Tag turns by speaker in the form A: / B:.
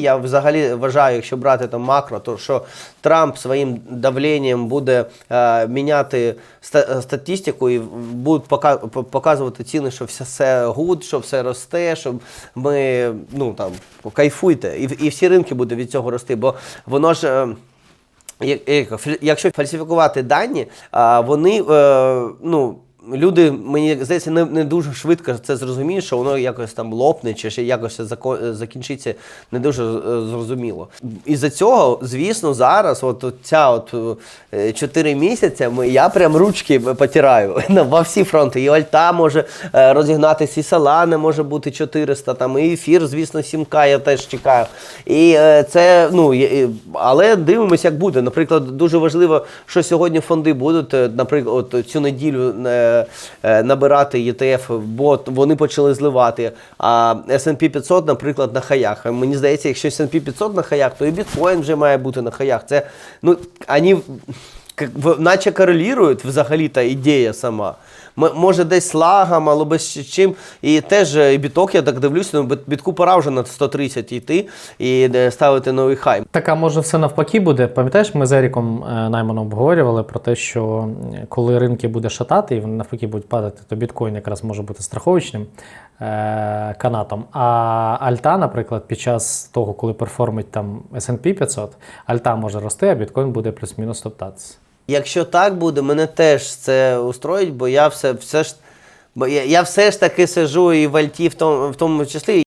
A: Я взагалі вважаю, якщо брати там макро, то що Трамп своїм давленням буде е, міняти ста- статистику і будуть пока- показувати ціни, що все, все гуд, що все росте, що ми ну там кайфуйте. І, і всі ринки будуть від цього рости, бо воно ж. е, як- як- Якщо фальсифікувати дані, вони е, ну. Люди, мені здається, не, не дуже швидко це зрозуміють, що воно якось там лопне чи ще якось зако- закінчиться не дуже е, зрозуміло. Із-за цього, звісно, зараз, от, ця от е, 4 місяці, ми, я прям ручки потираю во всі фронти. І Альта може е, розігнатися, і Солана може бути 400, там, і ефір, звісно, 7К я теж чекаю. І е, це, ну, але дивимося, як буде. Наприклад, дуже важливо, що сьогодні фонди будуть, е, наприклад, от цю неділю е, е, набирати ETF, бо вони почали зливати. А S&P 500, наприклад, на хаях. Мені здається, якщо S&P 500 на хаях, то і біткоін вже має бути на хаях. Це, ну, бы, наче корелюють взагалі та ідея сама. Може, десь лагом, або ч- чим. І теж е, і біток, я так дивлюся, ну, бітку пора вже на 130 йти і е, ставити новий хай.
B: Так, а може все навпаки буде. Пам'ятаєш, ми з Еріком е, Найманом обговорювали про те, що коли ринки буде шатати і вони навпаки будуть падати, то біткоін якраз може бути страховочним е- канатом. А альта, наприклад, під час того, коли перформить там S&P 500, альта може рости, а біткоін буде плюс-мінус топтатися.
A: Якщо так буде, мене теж це устроїть, бо я все, все ж. Бо я, я все ж таки сижу і в Альті в тому, в тому числі.